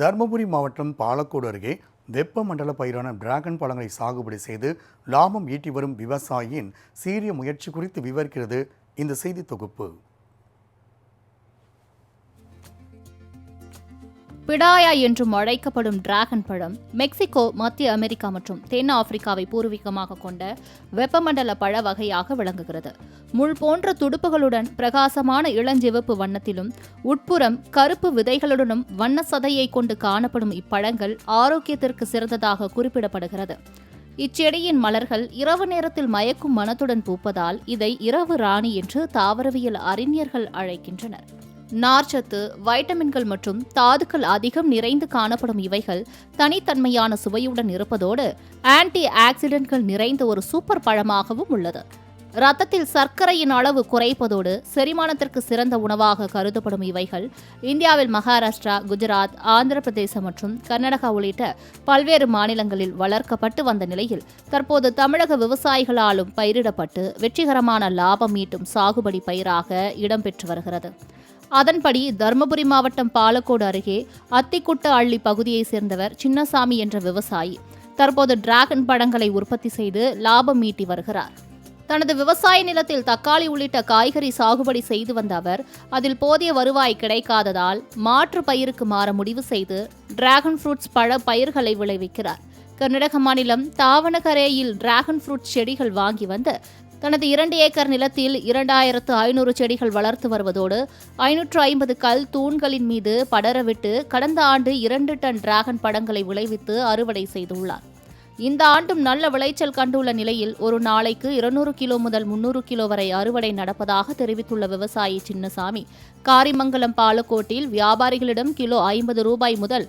தருமபுரி மாவட்டம் பாலக்கோடு அருகே வெப்பமண்டல பயிரான டிராகன் பழங்களை சாகுபடி செய்து லாபம் ஈட்டி வரும் விவசாயியின் சீரிய முயற்சி குறித்து விவரிக்கிறது இந்த செய்தி தொகுப்பு. பிடாயா என்றும் அழைக்கப்படும் டிராகன் பழம் மெக்சிகோ மத்திய அமெரிக்கா மற்றும் தென் ஆப்பிரிக்காவை பூர்வீகமாக கொண்ட வெப்பமண்டல பழ வகையாக விளங்குகிறது. முள் போன்ற துடுப்புகளுடன் பிரகாசமான இளஞ்சிவப்பு வண்ணத்திலும் உட்புறம் கருப்பு விதைகளுடனும் வண்ண சதையை கொண்டு காணப்படும் இப்பழங்கள் ஆரோக்கியத்திற்கு சிறந்ததாக குறிப்பிடப்படுகிறது. இச்செடியின் மலர்கள் இரவு நேரத்தில் மயக்கும் மனத்துடன் பூப்பதால் இதை இரவு ராணி என்று தாவரவியல் அறிஞர்கள் அழைக்கின்றனர். நார்ச்சத்து வைட்டமின்கள் மற்றும் தாதுக்கள் அதிகம் நிறைந்து காணப்படும் இவைகள் தனித்தன்மையான சுவையுடன் இருப்பதோடு ஆன்டி ஆக்சிடென்ட்கள் நிறைந்த ஒரு சூப்பர் பழமாகவும் உள்ளது. ரத்தத்தில் சர்க்கரையின் அளவு குறைப்பதோடு செரிமானத்திற்கு சிறந்த உணவாக கருதப்படும் இவைகள் இந்தியாவில் மகாராஷ்டிரா குஜராத் ஆந்திர பிரதேசம் மற்றும் கர்நாடகா உள்ளிட்ட பல்வேறு மாநிலங்களில் வளர்க்கப்பட்டு வந்த நிலையில் தற்போது தமிழக விவசாயிகளாலும் பயிரிடப்பட்டு வெற்றிகரமான லாபம் ஈட்டும் சாகுபடி பயிராக இடம்பெற்று வருகிறது. அதன்படி தருமபுரி மாவட்டம் பாலக்கோடு அருகே அத்திக்குட்ட அள்ளி பகுதியைச் சேர்ந்தவர் சின்னசாமி என்ற விவசாயி. தற்போது டிராகன் பழங்களை உற்பத்தி செய்து லாபம் ஈட்டி வருகிறார். தனது விவசாய நிலத்தில் தக்காளி உள்ளிட்ட காய்கறி சாகுபடி செய்து வந்த அவர் அதில் போதிய வருவாய் கிடைக்காததால் மாற்று பயிருக்கு மாற முடிவு செய்து டிராகன் ஃப்ரூட்ஸ் பழ பயிர்களை விளைவிக்கிறார். கர்நாடக மாநிலம் தாவணகரேயில் டிராகன் ஃப்ரூட் செடிகள் வாங்கி வந்து தனது இரண்டு ஏக்கர் நிலத்தில் இரண்டாயிரத்து ஐநூறு செடிகள் வளர்த்து வருவதோடு ஐநூற்று ஐம்பது கல் தூண்களின் மீது படரவிட்டு கடந்த ஆண்டு இரண்டு டன் டிராகன் படங்களை விளைவித்து அறுவடை செய்துள்ளார். இந்த ஆண்டும் நல்ல விளைச்சல் கண்டுள்ள நிலையில் ஒரு நாளைக்கு இருநூறு கிலோ முதல் முன்னூறு கிலோ வரை அறுவடை நடப்பதாக தெரிவித்துள்ள விவசாயி சின்னசாமி காரிமங்கலம் பாலக்கோட்டில் வியாபாரிகளிடம் கிலோ ஐம்பது ரூபாய் முதல்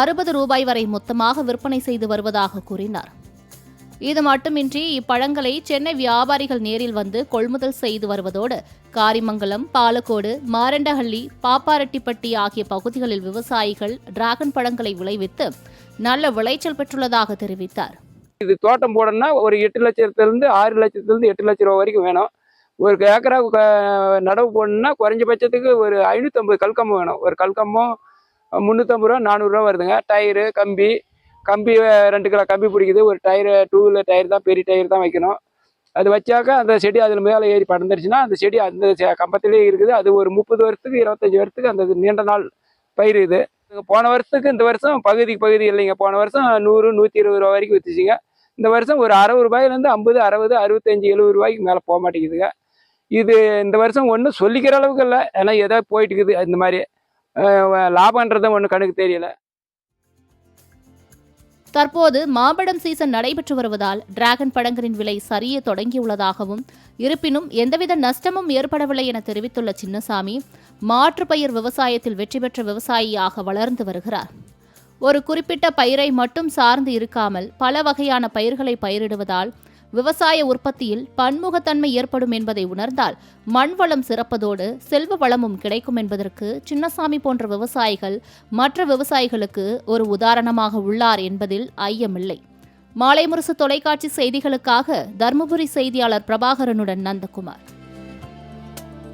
அறுபது ரூபாய் வரை மொத்தமாக விற்பனை செய்து வருவதாக கூறினார். இது மட்டுமின்றி இப்பழங்களை சென்னை வியாபாரிகள் நேரில் வந்து கொள்முதல் செய்து வருவதோடு காரிமங்கலம் பாலக்கோடு மாரண்டஹள்ளி பாப்பாரெட்டிப்பட்டி ஆகிய பகுதிகளில் விவசாயிகள் டிராகன் பழங்களை விளைவித்து நல்ல விளைச்சல் பெற்றுள்ளதாக தெரிவித்தார். இது தோட்டம் போடணும்னா ஒரு எட்டு லட்சத்துலேருந்து ஆறு லட்சத்துலேருந்து எட்டு லட்ச ரூபா வரைக்கும் வேணும். ஒரு ஏக்கரா நடவு போடணும்னா குறைஞ்சபட்சத்துக்கு ஒரு ஐநூற்றம்பது கல்கம்பம் வேணும். ஒரு கல்கம்பம் முந்நூற்றம்பது ரூபா நானூறுரூவா வருதுங்க. டயரு கம்பி கம்பி ரெண்டு கிலோ கம்பி பிடிக்குது. ஒரு டயரு டூ வீலர் டயர் தான் பெரிய டயர் தான் வைக்கணும். அது வச்சாக்கா அந்த செடி அதில் மேலே ஏறி படர்ந்துருச்சுன்னா அந்த செடி அந்த செ- கம்பத்திலே இருக்குது. அது ஒரு முப்பது வருஷத்துக்கு இருபத்தஞ்சி வருஷத்துக்கு அந்த நீண்ட நாள் பயிர் இது. போன வருஷத்துக்கு இந்த வருஷம் பகுதிக்கு பகுதி இல்லைங்க. போன வருஷம் நூறு நூற்றி இருபது ரூபா வரைக்கும் விற்றுச்சிங்க இந்த வருஷம் ஒரு அறுபது ரூபாயிலேருந்து ஐம்பது அறுபது அறுபத்தஞ்சி எழுபது ரூபாய்க்கு மேலே போக மாட்டேங்குதுங்க. இது இந்த வருஷம் ஒன்றும் சொல்லிக்கிற அளவுக்கு இல்லை. ஏன்னா ஏதோ போயிட்டுக்குது. இந்த மாதிரி லாபன்றதும் ஒன்றும் கணக்கு தெரியலை. தற்போது மாம்பழம் சீசன் நடைபெற்று வருவதால் டிராகன் பழங்களின் விலை சரிய தொடங்கியுள்ளதாகவும் இருப்பினும் எந்தவித நஷ்டமும் ஏற்படவில்லை என தெரிவித்துள்ள சின்னசாமி மாற்றுப்பயிர் விவசாயத்தில் வெற்றி பெற்ற விவசாயியாக வளர்ந்து வருகிறார். ஒரு குறிப்பிட்ட பயிரை மட்டும் சார்ந்து இருக்காமல் பல வகையான பயிர்களை பயிரிடுவதால் விவசாய உற்பத்தியில் பன்முகத்தன்மை ஏற்படும் என்பதை உணர்ந்தால் மண் வளம் சிறப்பதோடு செல்வ வளமும் கிடைக்கும் என்பதற்கு சின்னசாமி போன்ற விவசாயிகள் மற்ற விவசாயிகளுக்கு ஒரு உதாரணமாக உள்ளார் என்பதில் ஐயமில்லை. மாலை முரசு தொலைக்காட்சி செய்திகளுக்காக தருமபுரி செய்தியாளர் பிரபாகரனுடன் நந்தகுமார்.